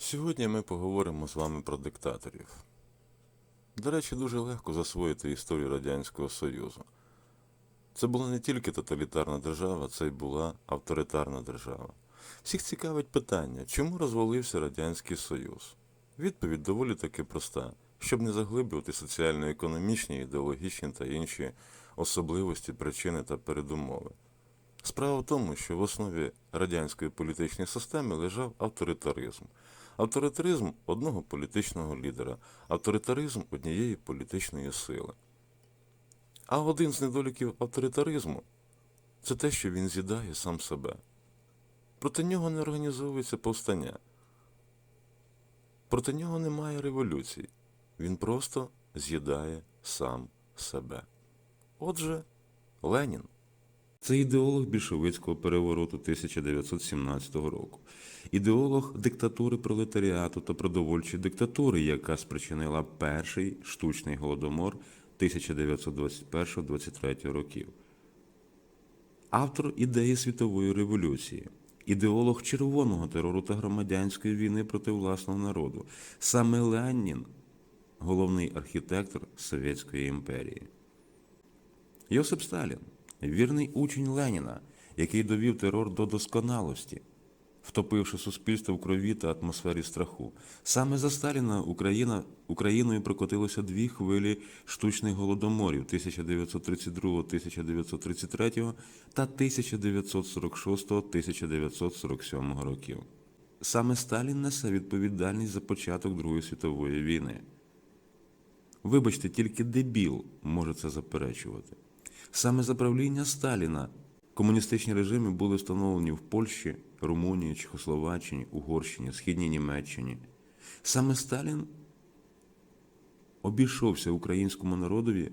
Сьогодні ми поговоримо з вами про диктаторів. До речі, дуже легко засвоїти історію Радянського Союзу. Це була не тільки тоталітарна держава, це й була авторитарна держава. Всіх цікавить питання, чому розвалився Радянський Союз? Відповідь доволі таки проста, щоб не заглиблювати соціально-економічні, ідеологічні та інші особливості, причини та передумови. Справа в тому, що в основі радянської політичної системи лежав авторитаризм. Авторитаризм одного політичного лідера, авторитаризм однієї політичної сили. А один з недоліків авторитаризму це те, що він з'їдає сам себе. Проти нього не організовується повстання. Проти нього немає революцій. Він просто з'їдає сам себе. Отже, Ленін. Це ідеолог більшовицького перевороту 1917 року, ідеолог диктатури пролетаріату та продовольчої диктатури, яка спричинила перший штучний голодомор 1921-23 років. Автор ідеї світової революції, ідеолог червоного терору та громадянської війни проти власного народу. Саме Ленін – головний архітектор Совєтської імперії. Йосип Сталін вірний учень Леніна, який довів терор до досконалості, втопивши суспільство в крові та атмосфері страху. Саме за Сталіна Україна, Україною прокотилося дві хвилі штучних голодоморів 1932-1933 та 1946-1947 років. Саме Сталін несе відповідальність за початок Другої світової війни. Вибачте, тільки дебіл може це заперечувати. Саме за правління Сталіна комуністичні режими були встановлені в Польщі, Румунії, Чехословаччині, Угорщині, Східній Німеччині. Саме Сталін обійшовся українському народові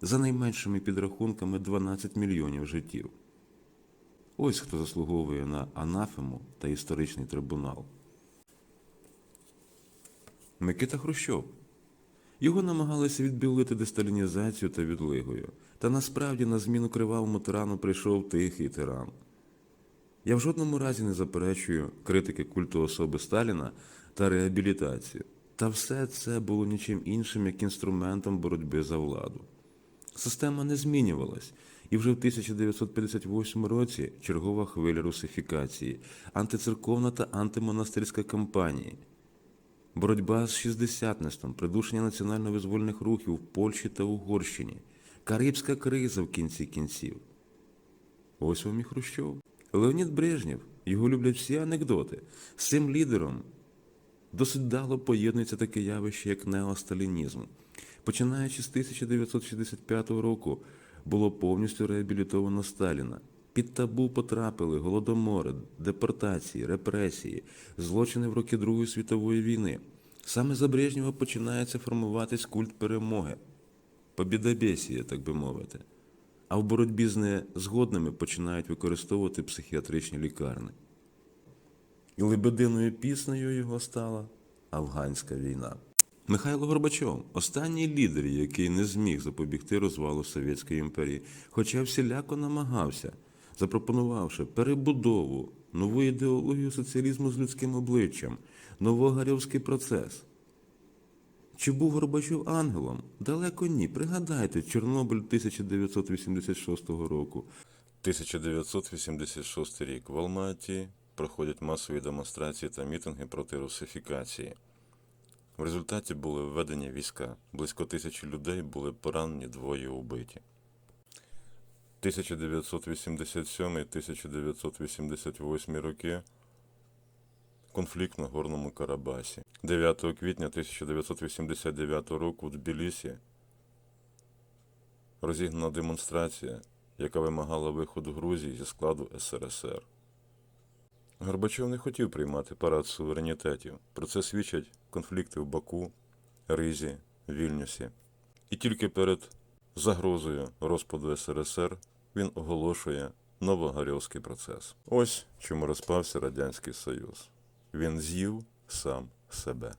за найменшими підрахунками 12 мільйонів життів. Ось хто заслуговує на анафему та історичний трибунал. Микита Хрущов. Його намагалися відбілити десталінізацію та відлигою. Та насправді на зміну кривавому тирану прийшов тихий тиран. Я в жодному разі не заперечую критики культу особи Сталіна та реабілітацію. Та все це було нічим іншим, як інструментом боротьби за владу. Система не змінювалась, і вже в 1958 році чергова хвиля русифікації, антицерковна та антимонастирська кампанії – боротьба з шістдесятництвом, придушення національно-визвольних рухів в Польщі та Угорщині, Карибська криза в кінці кінців. Ось вам і Хрущов. Леонід Брежнєв, його люблять всі анекдоти. З цим лідером досить дало поєднується таке явище, як неосталінізм. Починаючи з 1965 року, було повністю реабілітовано Сталіна. Під табу потрапили голодомори, депортації, репресії, злочини в роки Другої світової війни. Саме за Брежнєва починається формуватись культ перемоги, побідобєсія, так би мовити. А в боротьбі з незгодними починають використовувати психіатричні лікарні. І лебединою піснею його стала афганська війна. Михайло Горбачов останній лідер, який не зміг запобігти розвалу Совєтської імперії, хоча всіляко намагався, запропонувавши перебудову, нову ідеологію соціалізму з людським обличчям, новогарівський процес. Чи був Горбачов ангелом? Далеко ні. Пригадайте Чорнобиль 1986 року. 1986 рік в Алматі проходять масові демонстрації та мітинги проти русифікації. В результаті були введені війська. Близько тисячі людей були поранені, двоє убиті. 1987-1988 роки конфлікт на Горному Карабасі. 9 квітня 1989 року в Тбілісі розігнана демонстрація, яка вимагала виходу Грузії зі складу СРСР. Горбачов не хотів приймати парад суверенітетів. Про це свідчать конфлікти в Баку, Ризі, Вільнюсі. І тільки перед загрозою розпаду СРСР він оголошує Новогарьовський процес. Ось чому розпався Радянський Союз. Він з'їв сам себе.